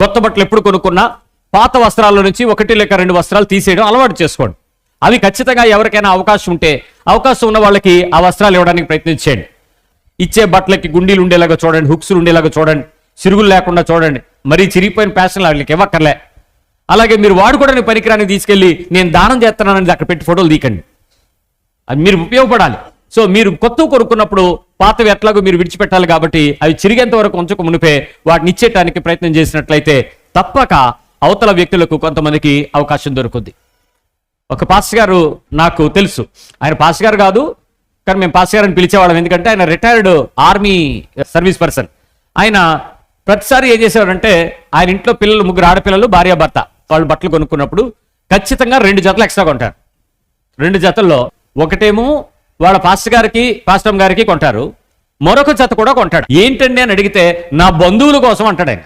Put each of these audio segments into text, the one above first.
కొత్త బట్టలు ఎప్పుడు కొనుక్కున్నా పాత వస్త్రాల నుంచి ఒకటి లేక రెండు వస్త్రాలు తీసేయడం అలవాటు చేసుకోండి. అవి ఖచ్చితంగా ఎవరికైనా అవకాశం ఉంటే అవకాశం ఉన్న వాళ్ళకి ఆ వస్త్రాలు ఇవ్వడానికి ప్రయత్నించండి ఇచ్చే బట్టలకి గుండీలు ఉండేలాగా చూడండి హుక్స్లు ఉండేలాగా చూడండి సిరుగులు లేకుండా చూడండి. మరీ చిరిగిపోయిన ప్యాషన్ వాళ్ళకి ఇవ్వక్కర్లే. అలాగే మీరు వాడుకోవడానికి పనికిరాని తీసుకెళ్ళి నేను దానం చేస్తున్నానని అక్కడ పెట్టి ఫోటోలు తీకండి అది మీరు ఉపయోగపడాలి. సో మీరు కొత్త కొనుక్కున్నప్పుడు పాతవి ఎట్లాగో మీరు విడిచిపెట్టాలి కాబట్టి అవి చిరిగేంత వరకు ఉంచక మునిపే వాటిని ఇచ్చేయటానికి ప్రయత్నం చేసినట్లయితే తప్పక అవతల వ్యక్తులకు కొంతమందికి అవకాశం దొరుకుద్ది. ఒక పాస్ గారు నాకు తెలుసు. ఆయన పాస్ గారు కాదు కానీ మేము పాస్ గారు అని పిలిచేవాళ్ళం. ఎందుకంటే ఆయన రిటైర్డ్ ఆర్మీ సర్వీస్ పర్సన్ ఆయన ప్రతిసారి ఏం చేసేవారంటే ఆయన ఇంట్లో పిల్లలు ముగ్గురు ఆడపిల్లలు భార్య భర్త వాళ్ళు బట్టలు కొనుక్కున్నప్పుడు ఖచ్చితంగా రెండు జతలు ఎక్స్ట్రా కొంటారు. రెండు జతల్లో ఒకటేమో వాళ్ళ పాస్టర్ గారికి పాస్టమ్ గారికి కొంటారు. మరొక జత కూడా కొంటాడు. ఏంటండి అని అడిగితే నా బంధువుల కోసం అంటాడు ఆయన.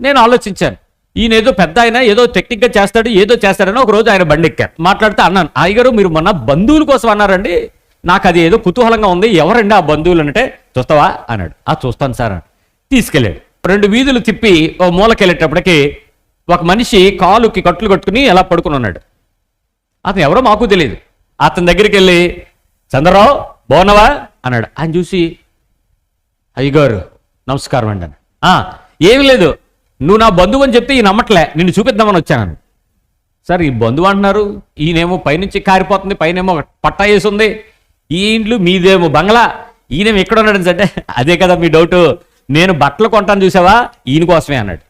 నేను ఆలోచించాను. ఈయన ఏదో పెద్ద ఆయన ఏదో టెక్నిక్గా చేస్తాడు ఏదో చేస్తాడని ఒక రోజు ఆయన బండి ఎక్కారు మాట్లాడితే అన్నాను అయ్యగారు మీరు మొన్న బంధువుల కోసం అన్నారండి. నాకు అది ఏదో కుతూహలంగా ఉంది. ఎవరండి ఆ బంధువులు అంటే? చూస్తావా? అన్నాడు. ఆ చూస్తాను సార్ అని తీసుకెళ్ళాడు. రెండు వీధులు తిప్పి ఓ మూలకెళ్ళేటప్పటికి ఒక మనిషి కాలుకి కట్లు కట్టుకుని ఎలా పడుకుని ఉన్నాడు. అతను ఎవరో మాకు తెలియదు అతని దగ్గరికి వెళ్ళి చంద్రరావు బాగున్నావా? అన్నాడు. ఆయన చూసి అయ్యగారు నమస్కారం అండి అన్నాడు. ఏమి ఏమీ లేదు. నువ్వు నా బంధువు అని చెప్తే ఈ నమ్మట్లే. నిన్ను చూపిద్దామని వచ్చాను సార్ ఈ బంధువు అంటున్నారు. ఈయనేమో పైనుంచి కారిపోతుంది పైనేమో పట్టా వేసి ఉంది ఈ ఇండ్లు మీదేమో బంగ్లా. ఈయనేమో ఎక్కడ ఉన్నాడు అంటే అదే కదా మీ డౌట్. నేను బట్టలు కొంటాను చూసావా? ఈయన కోసమే అన్నాడు.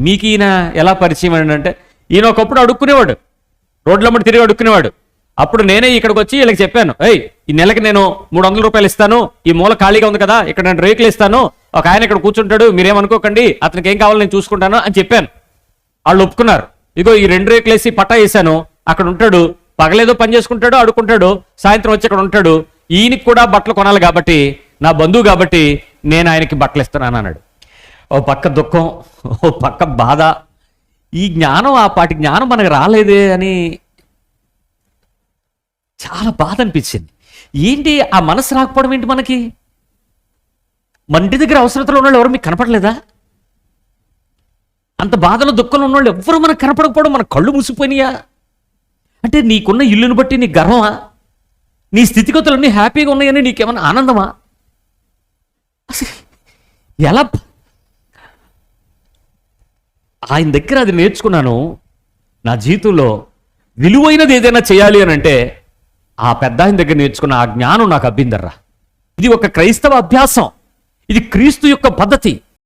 మీకు ఈయన ఎలా పరిచయం అంటే ఈయన ఒకప్పుడు అడుక్కునేవాడు. రోడ్లమ్మడి తిరిగి అడుక్కునేవాడు. అప్పుడు నేనే ఇక్కడికి వచ్చి వీళ్ళకి చెప్పాను ఏయ్ ఈ నెలకి నేను మూడు వందల రూపాయలు ఇస్తాను ఈ మూల ఖాళీగా ఉంది కదా ఇక్కడ నేను రేకులు ఇస్తాను ఒక ఆయన ఇక్కడ కూర్చుంటాడు మీరేమనుకోకండి అతనికి ఏం కావాలో నేను చూసుకుంటాను అని చెప్పాను. వాళ్ళు ఒప్పుకున్నారు. ఇగో ఈ రెండు రేకులు వేసి పట్టా వేసాను అక్కడ ఉంటాడు పగలేదో పని చేసుకుంటాడు అడుకుంటాడు సాయంత్రం వచ్చి అక్కడ ఉంటాడు ఈయనకి కూడా బట్టలు కొనాలి కాబట్టి నా బంధువు కాబట్టి నేను ఆయనకి బట్టలు ఇస్తున్నాను అన్నాడు. ఓ పక్క దుఃఖం ఓ పక్క బాధ ఈ జ్ఞానం ఆ పాటి జ్ఞానం మనకు రాలేదే అని చాలా బాధ అనిపించింది. ఏంటి ఆ మనసు రాకపోవడం ఏంటి మనకి? మన ఇంటి దగ్గర అవసరతలో ఉన్న వాళ్ళు ఎవరు మీకు కనపడలేదా? అంత బాధలో దుఃఖంలో ఉన్నవాళ్ళు ఎవ్వరు మనకు కనపడకపోవడం మన కళ్ళు మూసిపోయినాయా అంటే నీకున్న ఇల్లుని బట్టి నీ గర్వమా? నీ స్థితిగతులన్నీ హ్యాపీగా ఉన్నాయని నీకేమైనా ఆనందమా? అసలు ఎలా ఆయన దగ్గర అది నేర్చుకున్నాను. నా జీవితంలో విలువైనది ఏదైనా చేయాలి అని అంటే ఆ పెద్ద ఆయన దగ్గర నేర్చుకున్న ఆ జ్ఞానం నాకు అబ్బిందర్రా. ఇది ఒక క్రైస్తవ అభ్యాసం. ఇది క్రీస్తు యొక్క పద్ధతి.